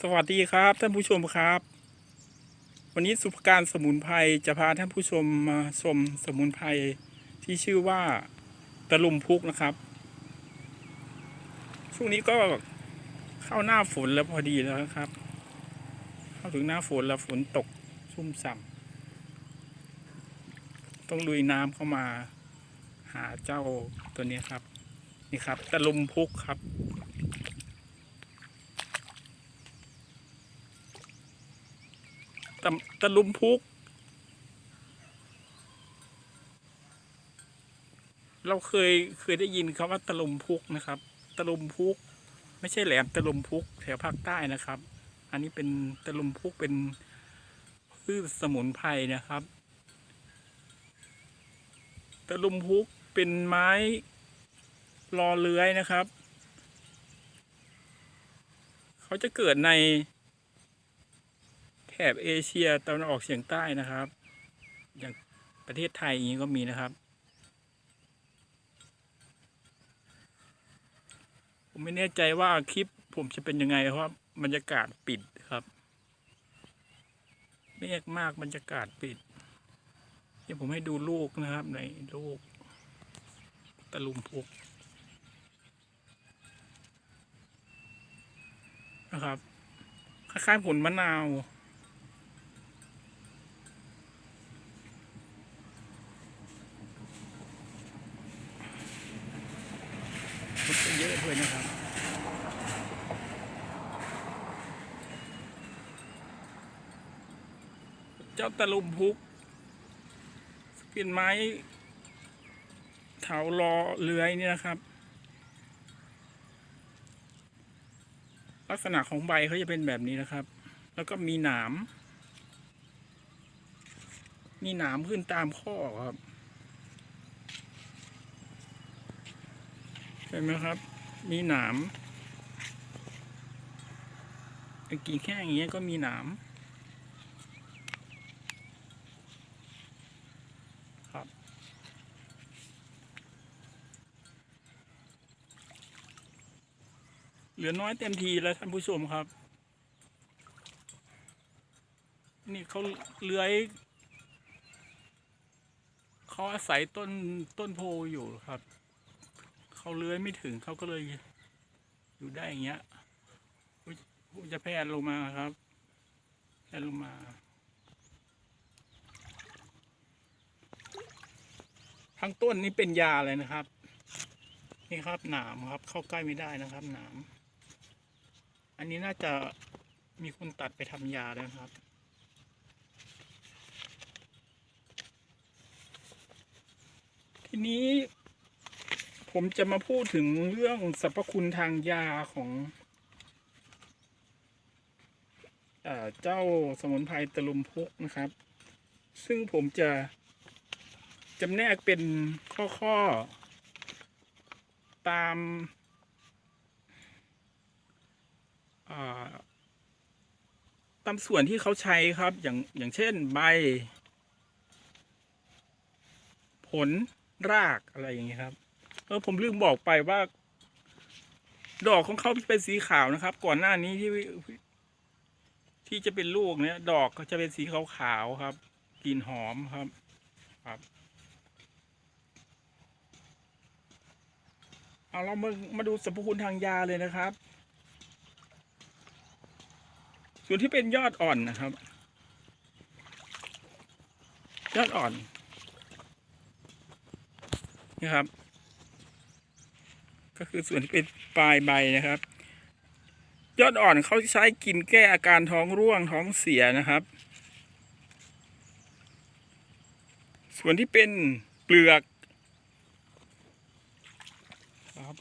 สวัสดีครับท่านผู้ชมครับ วันนี้สุภการสมุนไพรจะพาท่านผู้ชมมาชมสมุนไพรที่ชื่อว่าตะลุมพุกนะครับ ช่วงนี้ก็เข้าหน้าฝนแล้วพอดีแล้วครับ เข้าถึงหน้าฝนแล้วฝนตกชุ่มฉ่ำต้องลุยน้ำเข้ามาหาเจ้าตัวนี้ครับ นี่ครับตะลุมพุกครับ ตะตะลุมพุก เราเคยเคยได้ยินคำว่าตะลุมพุกนะครับ ตะลุมพุก ไม่ใช่แหลมตะลุมพุกแถวภาคใต้นะครับ อันนี้เป็นตะลุมพุกเป็นพืชสมุนไพรนะครับ ตะลุมพุกเป็นไม้รอเลื้อยนะครับ เขาจะเกิดใน บเอเชียตะวันออกเฉียงใต้นะครับ อย่างประเทศไทยอย่างนี้ก็มีนะครับ ผมไม่แน่ใจว่าคลิปผมจะเป็นยังไงเพราะบรรยากาศปิดครับเมฆมากบรรยากาศปิดเดี๋ยวผมให้ดูลูกนะครับในลูกตะลุมพุกนะครับคล้ายๆผลมะนาว พุทธเยอะด้วยนะครับ เจ้าตะลุมพุกเป็นไม้เถารอเลื้อยนี่นะครับ ลักษณะของใบเขาจะเป็นแบบนี้นะครับ แล้วก็มีหนาม มีหนามขึ้นตามข้อครับเห็นไหมครับ มีหนามกิ่งแค่อย่างเงี้ยก็มีหนาม ครับ เห ลือน้อยเต็มทีแล้วท่านผู้ชมครับ นี่เขาเลื้อยเขาอาศัยต้นต้นโพอยู่ครับ เขาเลื้อยไม่ถึงเขาก็เลยอยู่ได้อย่างเงี้ยอุ๊ยอุ๊ยจะแพร่ลงมาครับ แพร่ลงมาทั้งต้นนี้เป็นยาเลยนะครับ นี่ครับหนามครับ เข้าใกล้ไม่ได้นะครับหนาม อันนี้น่าจะมีคนตัดไปทำยาแล้วครับ ทีนี้ผมจะมาพูดถึงเรื่องสรรพคุณทางยาของเอเจ้าสมุนไพรตะลุมพุกนะครับ ซึ่งผมจะจำแนกเป็นข้อ ๆ ตามอ่า ตามส่วนที่เขาใช้ครับอย่างอย่างเช่นใบ ผลรากอะไรอย่างเงี้ยครับเออผมลืมบอกไปว่า ดอกของเขาเป็นสีขาวนะครับ ก่อนหน้านี้ที่ที่จะเป็นลูกเนี้ยดอกก็จะเป็นสีขาวๆครับกลิ่นหอมครับครับเอาเรามามาดูสรรพคุณทางยาเลยนะครับ ส่วนที่เป็นยอดอ่อนนะครับ ยอดอ่อนนี่ครับ ก็คือส่วนที่เป็นปลายใบนะครับ ยอดอ่อนเขาใช้กินแก้อาการท้องร่วงท้องเสียนะครับ ส่วนที่เป็นเปลือกครับ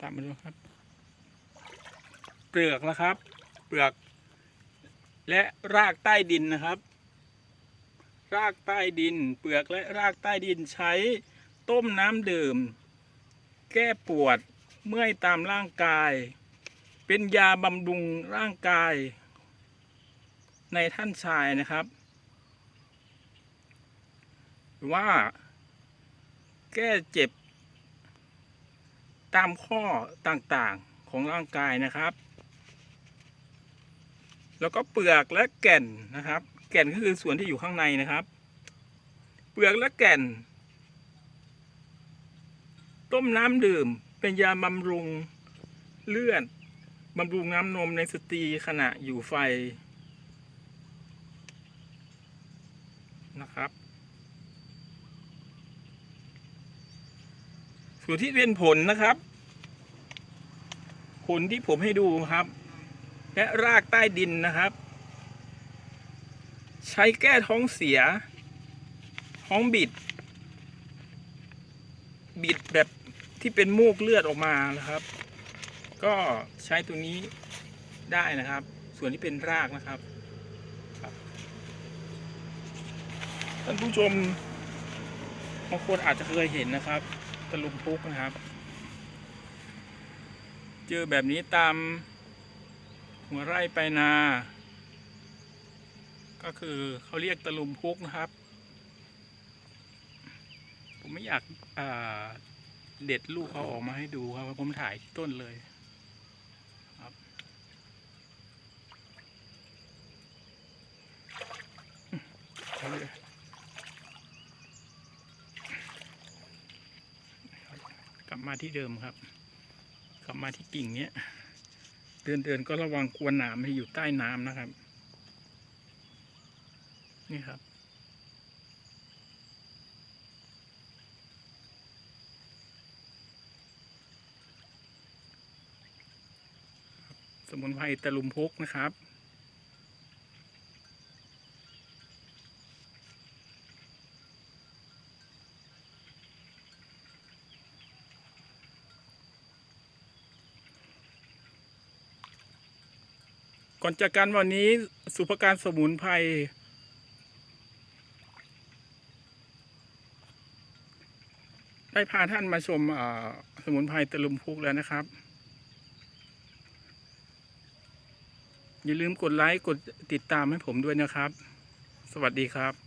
ตามมาดูครับ ปลือกนะครับ เปลือก และรากใต้ดินนะครับ รากใต้ดิน เปลือกและรากใต้ดินใช้ต้มน้ำดื่ม แก้ปวดเมื่อยตามร่างกาย เป็นยาบำรุงร่างกาย ในท่านชายนะครับ ว่าแก้เจ็บ ตามข้อต่างๆของร่างกายนะครับ แล้วก็เปลือกและแก่นนะครับ แก่นก็คือส่วนที่อยู่ข้างในนะครับ เปลือกและแก่น ต้มน้ำดื่ม เป็นยาบำรุงเลือดบำรุงน้ำนมในสตรีขณะอยู่ไฟนะครับ ส่วนที่เป็นผลนะครับ ผลที่ผมให้ดูครับ และรากใต้ดินนะครับ ใช้แก้ท้องเสีย ท้องบิด บิดแบบที่เป็นมูกเลือดออกมานะครับ ก็ใช้ตัวนี้ได้นะครับ ส่วนที่เป็นรากนะครับท่านผู้ชมบางคนอาจจะเคยเห็นนะครับตะลุมพุกนะครับ เจอแบบนี้ตาม หัวไร่ไปนา ก็คือเขาเรียกตะลุมพุกนะครับ ผมไม่อยากาเด็ดลูกเขาออกมาให้ดูครับผมถ่ายที่ต้นเลยครับกลับมาที่เดิมครับ กลับมาที่กิ่งเนี้ย เดินเดินก็ระวังกวนหนามให้อยู่ใต้น้ำนะครับ นี่ครับ สมุนไพรตะลุมพุกนะครับ ก่อนจากกันวันนี้สุภการสมุนไพรได้พาท่านมาชมอ่าสมุนไพรตะลุมพุกแล้วนะครับ อย่าลืมกดไลค์ กดติดตามให้ผมด้วยนะครับ สวัสดีครับ